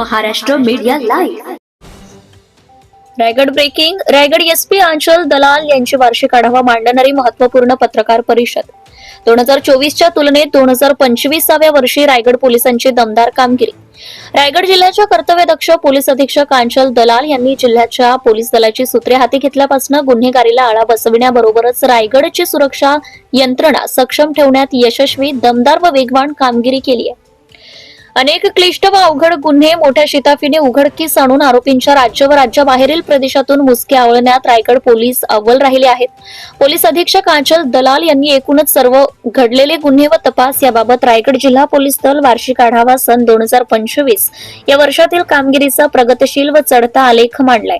Maharashtra media live. Raigad breaking Raigad SP Anchal Dalal यांची वार्षिक आढावा मांडणारी महत्त्वपूर्ण पत्रकार परिषद. दोन हजार चोवीसच्या तुलनेत दोन हजार पंचवीसाव्या वर्षी रायगड पोलिसांची दमदार कामगिरी. रायगड जिल्ह्याच्या कर्तव्यदक्ष पोलीस अधीक्षक आंचल दलाल यांनी जिल्ह्याच्या पोलीस दलाची सूत्रे हाती घेतल्यापासून गुन्हेगारीला आळा बसविण्याबरोबरच रायगडची सुरक्षा यंत्रणा सक्षम ठेवण्यात यशस्वी दमदार व वेगवान कामगिरी केली आहे अनेक क्लिष्ट व अवघड गुन्हे मोठ्या शिताफीने उघडकीस आणून आरोपींच्या राज्य व राज्याबाहेरील प्रदेशातून मुसके आवळण्यात रायगड पोलीस अव्वल राहिले आहेत. पोलीस अधीक्षक आंचल दलाल यांनी एकूणच सर्व घडलेले गुन्हे व तपास याबाबत रायगड जिल्हा पोलीस दल वार्षिक आढावा सन दोन हजार पंचवीस या वर्षातील कामगिरीचा प्रगतशील व चढता आलेख मांडलाय.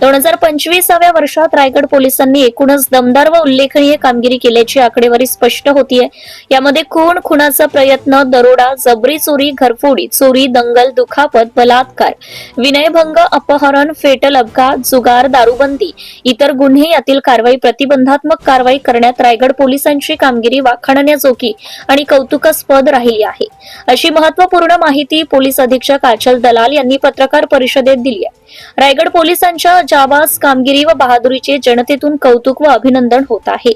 दोन हजार पंचवीसाव्या वर्षात रायगड पोलिसांनी एकूणच दमदार व उल्लेखनीय कामगिरी केल्याची आकडेवारी स्पष्ट होतीये. यामध्ये खून खुनाचा प्रयत्न दरोडा जबरी चोरी घरफोडी चोरी दंगल दुखापत बलात्कार विनयभंग अपहरण फेटल अपघात जुगार दारूबंदी इतर गुन्हे यातील कारवाई प्रतिबंधात्मक कारवाई करण्यात रायगड पोलिसांची कामगिरी वाखाणण्याजोगी आणि कौतुकास्पद राहिली आहे. अशी महत्त्वपूर्ण माहिती पोलीस अधीक्षक आचल दलाल यांनी पत्रकार परिषदेत दिली आहे रायगड पोलिसांच्या जाबाज कामगिरी व बहादुरीचे जनतेतून कौतुक व अभिनंदन होत आहे.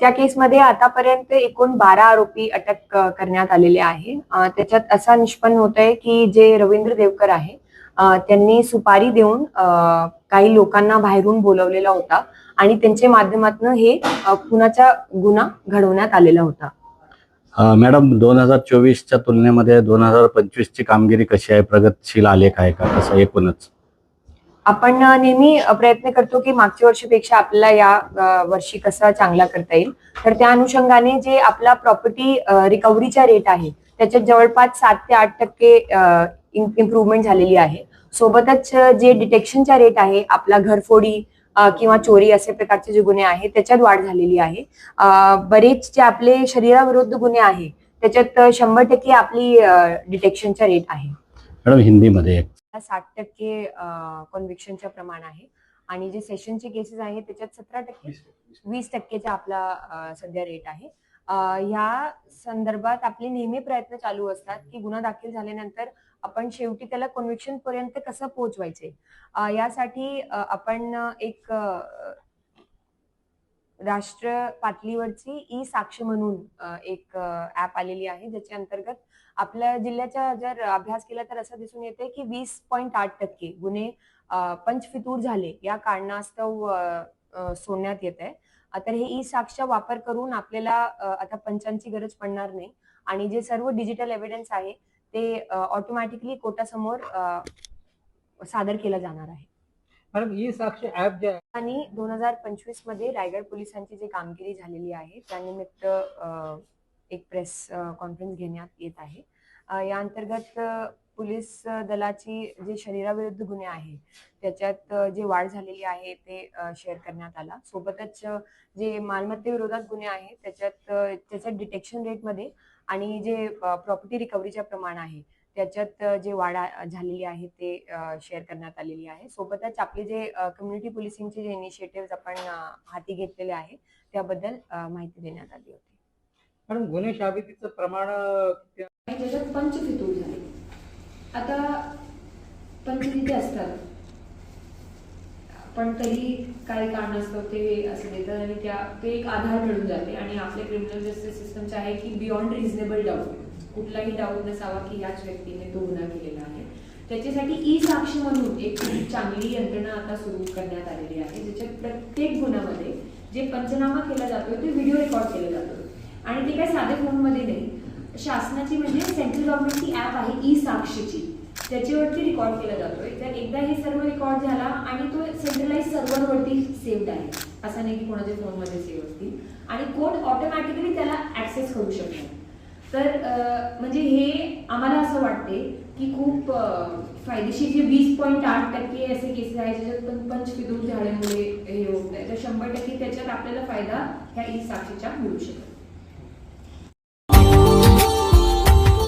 त्या केसमध्ये आतापर्यंत एकूण बारा आरोपी अटक करण्यात आलेले आहे. त्याच्यात असा निष्पन्न होत आहे की जे रवींद्र देवकर आहे त्यांनी सुपारी देऊन काही लोकांना बाहेरून बोलवलेला होता आणि त्यांच्या माध्यमातून हे खुनाचा गुन्हा घडवण्यात आलेला होता. मॅडम दोन हजार चोवीसच्या तुलनेमध्ये दोन हजार पंचवीस ची कामगिरी कशी आहे? प्रगतशील आलेख आहे का? कसं एकूणच? आपण नेहमी प्रयत्न करतो की मागच्या वर्षीपेक्षा आपल्याला या वर्षी कसा चांगला करता येईल. तर त्या अनुषंगाने जे आपला प्रॉपर्टी रिकव्हरीचा रेट आहे त्याच्यात जवळपास सात ते आठ टक्के इम्प्रुव्हमेंट झालेली आहे. सोबतच जे डिटेक्शनचा रेट आहे आपला घरफोडी किंवा चोरी असे प्रकारचे जे गुन्हे आहेत त्याच्यात वाढ झालेली आहे. बरेच जे आपले शरीराविरुद्ध गुन्हे आहे त्याच्यात शंभर टक्के आपली डिटेक्शनचा रेट आहे. मॅडम हिंदीमध्ये. साठ टक्के कॉन्व्हिक्शनचं प्रमाण आहे. आणि जे सेशनचे केसेस आहेत त्याच्यात सतरा टक्के वीस टक्केचा आपला सध्या रेट आहे. ह्या संदर्भात आपले नेहमी प्रयत्न चालू असतात की गुन्हा दाखल झाल्यानंतर आपण शेवटी त्याला कॉन्व्हिक्शन पर्यंत कसं पोहोचवायचे? यासाठी आपण एक राष्ट्र पातळीवरची ई साक्ष म्हणून एक ऍप आलेली आहे. ज्याच्या अंतर्गत आपल्या जिल्ह्याचा जर अभ्यास केला तर असं दिसून येते की वीस पॉईंट आठ टक्के गुन्हे पंचफितूर झाले. या कारणास्तव सोडण्यात येत आहे तर हे ई साक्षचा वापर करून आपल्याला आता पंचांची गरज पडणार नाही. आणि जे सर्व डिजिटल एव्हिडन्स आहे ते ऑटोमॅटिकली कोर्टासमोर सादर केलं जाणार आहे. मॅडम ई साक्ष ऍप जे आहे आणि दोन हजार पंचवीसमध्ये रायगड पोलिसांची जी कामगिरी झालेली आहे त्यानिमित्त एक प्रेस कॉन्फरन्स घेण्यात येत आहे. या अंतर्गत पोलीस दलाची जे शरीराविरुद्ध गुन्हे आहे त्याच्यात जे वाढ झालेली आहे ते शेअर करण्यात आला. सोबतच जे जे मालमत्तेविरोधात गुन्हे आहे त्याच्यात त्याच्या त्याच्यात डिटेक्शन रेटमध्ये आणि जे प्रॉपर्टी रिकव्हरीच्या प्रमाण आहे त्याच्यात जे वाढ झालेली आहे ते शेअर करण्यात आलेली आहे. सोबतच आपले जे कम्युनिटी पोलिसिंगचे जे इनिशिएटिव्ह आपण हाती घेतलेले आहे त्याबद्दल माहिती देण्यात आली होती. मॅडम गुन्हे शाबितीचं प्रमाण किती आहे? आणि त्याच्यात पंचफितूर झाले आता पंच तिथे असतात. पण तरी काही कारणास्तव ते असं देतात आणि त्या ते एक आधार मिळून जाते. आणि आपल्या क्रिमिनल जस्टिस सिस्टमचे आहे की बियॉन्ड रिझनेबल डाऊट कुठलाही डाऊट नसावा की याच व्यक्तीने तो गुन्हा केलेला आहे. त्याच्यासाठी ई साक्ष म्हणून एक चांगली यंत्रणा आता सुरू करण्यात आलेली आहे ज्याच्यात प्रत्येक गुन्ह्यामध्ये जे पंचनामा केला जातो ते व्हिडिओ रेकॉर्ड केला जातो आणि ते काय साधे फोनमध्ये नाही. शासनाची म्हणजे सेंट्रल गव्हर्नमेंटची ऍप आहे ई साक्षीची त्याच्यावरती रेकॉर्ड केला जातोय तर एकदा हे सर्व रेकॉर्ड झाला आणि तो सेंट्रलाइज सर्व्हरवरती सेव्ड आहे. असं नाही की कोणाच्या फोनमध्ये सेव्ह असतील आणि कोण ऑटोमॅटिकली त्याला ऍक्सेस करू शकणार तर म्हणजे हे आम्हाला असं वाटते की खूप फायदेशीर. जे वीस पॉईंट आठ टक्के असे केसेस आहेत ज्याच्यात पण पंचविदूर झाल्यामुळे हे होत आहे तर शंभर टक्के त्याच्यात आपल्याला फायदा ह्या ई साक्षीच्या मिळू शकतो.